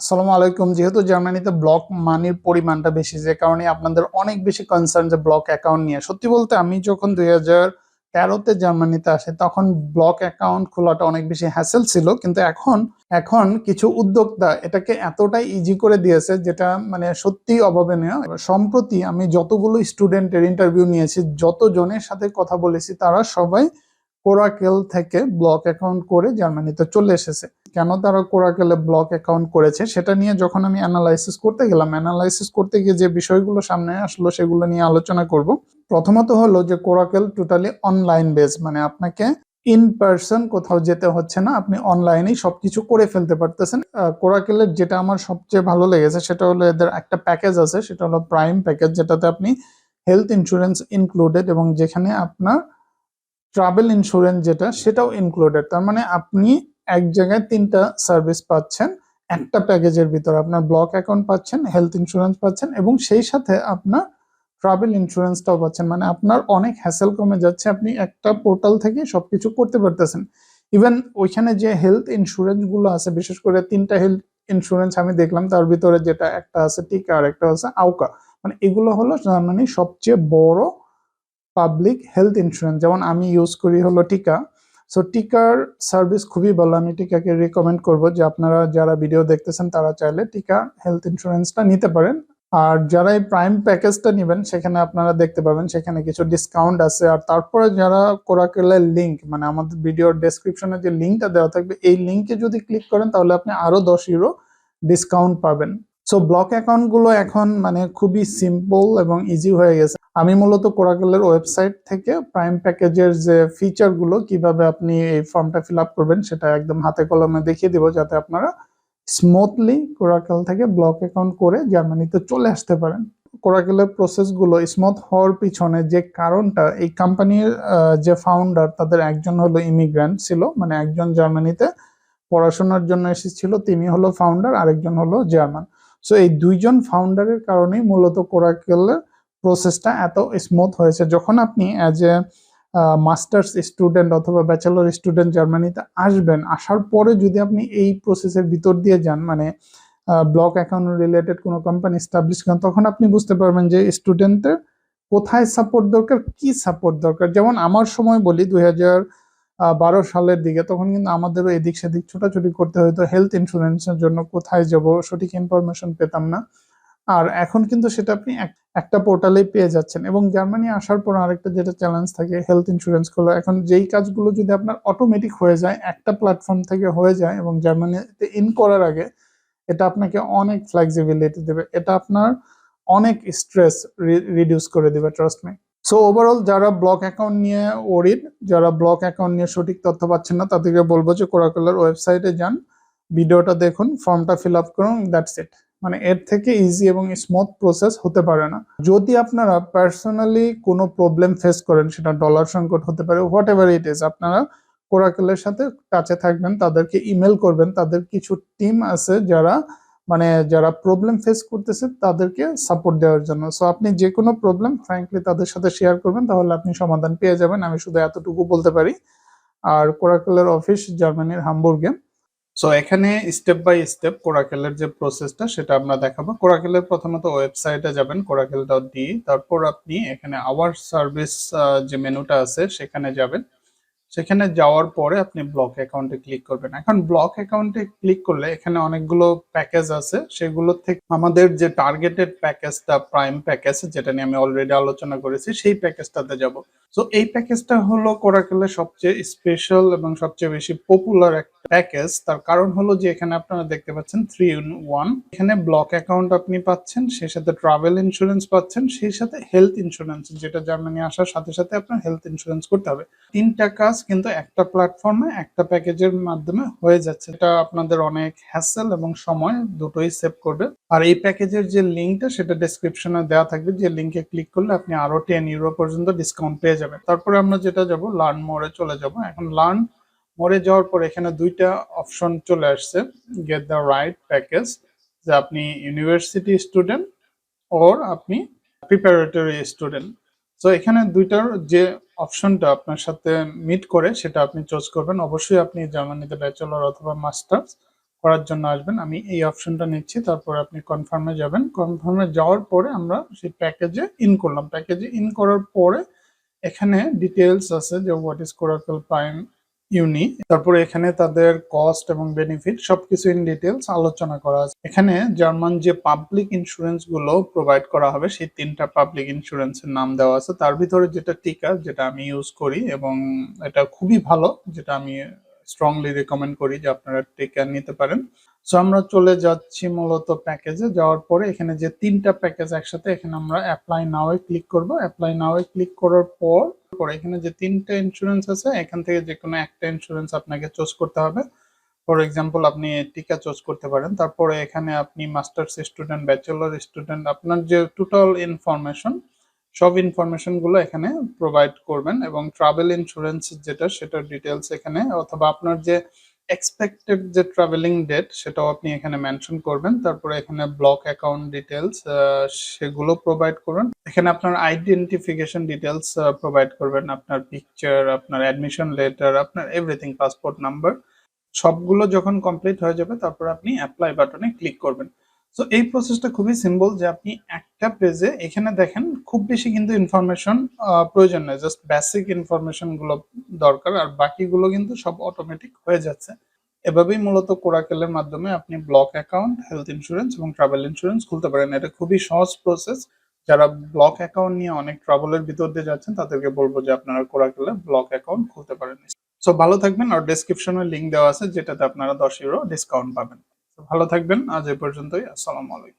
আসসালামু আলাইকুম। যেহেতু জার্মানিতে ব্লক মানির পরিমাণটা বেশি, যে কারণে আপনাদের অনেক বেশি কনসার্ন যে ব্লক অ্যাকাউন্ট নিয়ে। সত্যি বলতে আমি যখন দুই হাজার তেরোতে জার্মানিতে আসে, তখন ব্লক অ্যাকাউন্ট খোলাটা অনেক বেশি হ্যাসেল ছিল। কিন্তু এখন এখন কিছু উদ্যোক্তা এটাকে এতটাই ইজি করে দিয়েছে, যেটা মানে সত্যি অভাবনীয়। সম্প্রতি আমি যতগুলো স্টুডেন্টের ইন্টারভিউ নিয়েছি যত জনের সাথে কথা বলেছি, তারা সবাই কোরাকেল থেকে ব্লক অ্যাকাউন্ট করে জার্মানিতে চলে এসেছে। কেন তারা কোরাকেলে ব্লক অ্যাকাউন্ট করেছে সেটা নিয়ে যখন আমি অ্যানালাইসিস করতে গেলাম অ্যানালাইসিস করতে গিয়ে যে বিষয়গুলো সামনে আসলো সেগুলো নিয়ে আলোচনা করব। প্রথমত হলো যে কোরাকেল টোটালি অনলাইন বেস মানে আপনাকে ইন পার্সন কোথাও যেতে হচ্ছে না, আপনি অনলাইনেই সবকিছু করে ফেলতে পারতেছেন। কোরাকেলের যেটা আমার সবচেয়ে ভালো লেগেছে সেটা হলো এদের একটা প্যাকেজ আছে, সেটা হলো প্রাইম প্যাকেজ যেটাতে আপনি হেলথ ইন্স্যুরেন্স ইনক্লুডেড এবং যেখানে আপনার ট্রাভেল ইন্স্যুরেন্স যেটা, সেটাও ইনক্লুডেড তার মানে আপনি এক জায়গায় তিনটা সার্ভিস পাচ্ছেন, একটা প্যাকেজের ভিতরে আপনার ব্লক অ্যাকাউন্ট পাচ্ছেন হেলথ ইন্স্যুরেন্স পাচ্ছেন এবং সেই সাথে আপনার ট্রাভেল ইন্স্যুরেন্সটাও পাচ্ছেন। মানে আপনার অনেক হ্যাসেল কমে যাচ্ছে, আপনি একটা পোর্টাল থেকে সবকিছু করতে পারতেছেন। ইভেন ওইখানে যে হেলথ ইন্স্যুরেন্সগুলো আছে, বিশেষ করে তিনটা হেলথ ইন্স্যুরেন্স আমি দেখলাম, তার ভিতরে যেটা একটা আছে টিকা আর একটা আছে আউকা মানে এগুলো হলো জার্মানির সবচেয়ে বড় পাবলিক হেলথ ইন্স্যুরেন্স যেমন আমি ইউজ করি হলো টিকা। সো টিকার সার্ভিস খুবই ভালো। আমি টিকাকে রিকমেন্ড করব যে আপনারা যারা ভিডিও দেখতেছেন, তারা চাইলে টিকা হেলথ ইন্স্যুরেন্সটা নিতে পারেন। আর যারা এই প্রাইম প্যাকেজটা নেবেন, সেখানে আপনারা দেখতে পাবেন, সেখানে কিছু ডিসকাউন্ট আছে। আর তারপরে যারা কোরাকেলের লিঙ্ক মানে আমাদের ভিডিওর ডেসক্রিপশনে যে লিঙ্কটা দেওয়া থাকবে, এই লিঙ্কে যদি ক্লিক করেন, তাহলে আপনি আরও দশ ইউরো ডিসকাউন্ট পাবেন। সো ব্লক অ্যাকাউন্টগুলো এখন মানে খুবই সিম্পল এবং ইজি হয়ে গেছে। আমি মূলত কোরাকেলের ওয়েবসাইট থেকে প্রাইম প্যাকেজের যে ফিচারগুলো কীভাবে আপনি এই ফর্মটা ফিল আপ করবেন, সেটা একদম হাতে কলমে দেখিয়ে দিব যাতে আপনারা স্মুথলি কোরাকেল থেকে ব্লক অ্যাকাউন্ট করে জার্মানিতে চলে আসতে পারেন। কোরাকেলের প্রসেসগুলো স্মুথ হওয়ার পিছনে যে কারণটা, এই কোম্পানির যে ফাউন্ডার তাদের একজন হলো ইমিগ্র্যান্ট ছিল মানে একজন জার্মানিতে পড়াশোনার জন্য এসেছিল, তিনি হলো ফাউন্ডার আরেকজন হলো জার্মান সো এই দুইজন ফাউন্ডারের কারণেই মূলত কোরাকেলের প্রসেসটা এত স্মুথ হয়েছে। যখন আপনি অ্যাজ এ মাস্টার্স স্টুডেন্ট অথবা ব্যাচেলর স্টুডেন্ট জার্মানিতে আসবেন, আসার পরে যদি আপনি এই প্রসেসের ভিতর দিয়ে যান মানে ব্লক অ্যাকাউন্ট রিলেটেড কোনো কোম্পানি স্টাবলিশ করেন, তখন আপনি বুঝতে পারবেন যে স্টুডেন্টের কোথায় সাপোর্ট দরকার, কি সাপোর্ট দরকার। যেমন আমার সময় বলি, দুই হাজার বারো সালের দিকে, তখন কিন্তু আমাদেরও এদিক সেদিক ছোটাছুটি করতে হতো হেলথ ইন্স্যুরেন্সের জন্য কোথায় যাব? সঠিক ইনফরমেশন পেতাম না। আর এখন কিন্তু সেটা আপনি একটা পোর্টালে পেয়ে যাচ্ছেন। এবং জার্মানি আসার পর আরেকটা যেটা চ্যালেঞ্জ থাকে হেলথ ইন্স্যুরেন্সগুলো এখন যেই কাজগুলো যদি আপনার অটোমেটিক হয়ে যায়, একটা প্ল্যাটফর্ম থেকে হয়ে যায়, এবং জার্মানিতে ইন করার আগে, এটা আপনাকে অনেক ফ্লেক্সিবিলিটি দেবে। এটা আপনার অনেক স্ট্রেস রিডিউস করে দেবে ট্রাস্ট সো ওভারঅল যারা ব্লক অ্যাকাউন্ট নিয়ে ওরিড যারা ব্লক অ্যাকাউন্ট নিয়ে সঠিক তথ্য পাচ্ছেন না, তাদেরকে বলব যে কোরাকুলার ওয়েবসাইটে যান। ভিডিওটা দেখুন ফর্মটা ফিল আপ করুন দ্যাটস ইট মানে এর থেকে ইজি এবং স্মুথ প্রসেস হতে পারে না। যদি আপনারা পার্সোনালি কোনো প্রবলেম ফেস করেন, সেটা ডলার সংকট হতে পারে হোয়াট এভার ইট ইজ আপনারা কোরাকেলের সাথে টাচে থাকবেন, তাদেরকে ইমেল করবেন, তাদের কিছু টিম আছে যারা মানে যারা প্রবলেম ফেস করতেছে তাদেরকে সাপোর্ট দেওয়ার জন্য। সো আপনি যে কোনো প্রবলেম ফ্র্যাঙ্কলি তাদের সাথে শেয়ার করবেন, তাহলে আপনি সমাধান পেয়ে যাবেন। আমি শুধু এতটুকু বলতে পারি। আর কোরাকেলের অফিস জার্মানির হামবুর্গে সো এখানে স্টেপ বাই স্টেপ কোরাকেলের যে প্রসেসটা সেটা আমরা দেখাবো। কোরাকেলের প্রথমত ওয়েবসাইটে যাবেন কোরাকেল ডট ডি তারপর আপনি এখানে আওয়ার সার্ভিস যে মেনুটা আছে, সেখানে যাবেন। সেখানে যাওয়ার পরে আপনি ব্লক অ্যাকাউন্টে ক্লিক করবেন। এখন ব্লক অ্যাকাউন্টে ক্লিক করলে এখানে অনেকগুলো প্যাকেজ আছে। সেগুলো থেকে আমাদের যে টার্গেটেড প্যাকেজটা প্রাইম প্যাকেজ যেটা নিয়ে আমি অলরেডি আলোচনা করেছি, সেই প্যাকেজটাতে যাব। তো এই প্যাকেজটা হলো কোরাকেলের সবচেয়ে স্পেশাল এবং সবচেয়ে বেশি পপুলার একটা প্যাকেজ তার কারণ হলো যে, এখানে আপনারা দেখতে পাচ্ছেন থ্রি ইন ওয়ান এখানে ব্লক অ্যাকাউন্ট আপনি পাচ্ছেন, সেই সাথে ট্রাভেল ইন্স্যুরেন্স পাচ্ছেন, সেই সাথে হেলথ ইন্স্যুরেন্স যেটা জার্মানি আসার সাথে সাথে আপনার হেলথ ইন্স্যুরেন্স করতে হবে। তিনটা কাজ কিন্তু একটা প্ল্যাটফর্মে একটা প্যাকেজের মাধ্যমে হয়ে যাচ্ছে। এটা আপনাদের অনেক হ্যাসেল এবং সময় দুটোই সেভ করবে। আর এই প্যাকেজের যে লিঙ্কটা সেটা ডেসক্রিপশনে দেওয়া থাকবে। যে লিঙ্কে ক্লিক করলে আপনি আরও টেন ইউরো পর্যন্ত ডিসকাউন্ট পেয়ে যাবেন। তারপরে আমরা যেটা যাব লার্ন মোড়ে চলে যাব। এখন লার্ন মোড়ে যাওয়ার পর এখানে দুইটা অপশন চলে আসছে। গেট দ্য রাইট প্যাকেজ যে আপনি ইউনিভার্সিটি স্টুডেন্ট ওর আপনি প্রিপারেটরি স্টুডেন্ট তো এখানে দুইটার যে অপশনটা আপনার সাথে মিট করে সেটা আপনি চুজ করবেন। অবশ্যই আপনি জার্মানিতে ব্যাচেলর অথবা মাস্টার্স করার জন্য আসবেন। আমি এই অপশনটা নিচ্ছি, তারপর আপনি কনফার্মে যাবেন। কনফার্মে যাওয়ার পরে আমরা সেই প্যাকেজে ইন করলাম। প্যাকেজে ইন করার পরে এখানে ডিটেলস আছে যে what is coracle prime uni তারপরে এখানে তাদের কস্ট এবং বেনিফিট সবকিছু ইন ডিটেলস আলোচনা করা আছে। এখানে জার্মান যে পাবলিক ইন্স্যুরেন্সগুলো প্রোভাইড করা হবে, সেই তিনটা পাবলিক ইন্স্যুরেন্স এর নাম দেওয়া আছে। তার ভিতরে যেটা টিকা যেটা আমি ইউজ করি এবং এটা খুবই ভালো, যেটা আমি স্ট্রংলি রেকমেন্ড করি যে আপনারা টিকা নিতে পারেন। সো আমরা চলে যাচ্ছি মূলত প্যাকেজে যাওয়ার পরে এখানে যে তিনটা প্যাকেজ একসাথে এখানে আমরা অ্যাপ্লাই নাও ক্লিক করব। অ্যাপ্লাই নাও ক্লিক করার পর পরে এখানে যে তিনটা ইন্স্যুরেন্স আছে, এখান থেকে যে কোনো একটা ইন্স্যুরেন্স আপনাকে চুজ করতে হবে। ফর এক্সাম্পল আপনি টিকা চুজ করতে পারেন। তারপরে এখানে আপনি মাস্টার্স স্টুডেন্ট ব্যাচেলর স্টুডেন্ট আপনার যে টোটাল ইনফরমেশন সব ইনফরমেশনগুলো এখানে প্রোভাইড করবেন এবং ট্রাভেল ইন্স্যুরেন্স যেটা, সেটার ডিটেলস এখানে, অথবা আপনার যে এক্সপেক্টেড যে ট্রাভেলিং ডেট সেটাও আপনি এখানে মেনশন করবেন। তারপরে এখানে ব্লক অ্যাকাউন্ট ডিটেলস সেগুলো প্রোভাইড করুন। এখানে আপনার আইডেন্টিফিকেশন ডিটেলস প্রোভাইড করবেন। আপনার পিকচার আপনার অ্যাডমিশন লেটার আপনার এভরিথিং পাসপোর্ট নাম্বার সবগুলো যখন কমপ্লিট হয়ে যাবে, তারপর আপনি অ্যাপ্লাই বাটনে ক্লিক করবেন। সো এই প্রসেসটা খুবই সিম্পল যে আপনি একটা পেজে এখানে দেখেন খুব বেশি কিন্তু ইনফরমেশন প্রয়োজন নেই জাস্ট বেসিক ইনফরমেশনগুলো দরকার আর বাকিগুলো কিন্তু সব অটোমেটিক হয়ে যাচ্ছে। এভাবেই মূলত কোরাকেলের মাধ্যমে আপনি ব্লক অ্যাকাউন্ট হেলথ ইন্স্যুরেন্স এবং ট্রাভেল ইন্স্যুরেন্স খুলতে পারেন। এটা খুবই সহজ প্রসেস যারা ব্লক অ্যাকাউন্ট নিয়ে অনেক ট্রাভেলের ভিতর দিয়ে যাচ্ছেন, তাদেরকে বলব যে আপনারা কোরাকেলে ব্লক অ্যাকাউন্ট খুলতে পারেন। সো ভালো থাকবেন। আর ডেসক্রিপশনে লিংক দেওয়া আছে, যেটাতে আপনারা দশ ইউরো ডিসকাউন্ট পাবেন। ভালো থাকবেন। আজ এ পর্যন্তই। আসসালামু আলাইকুম।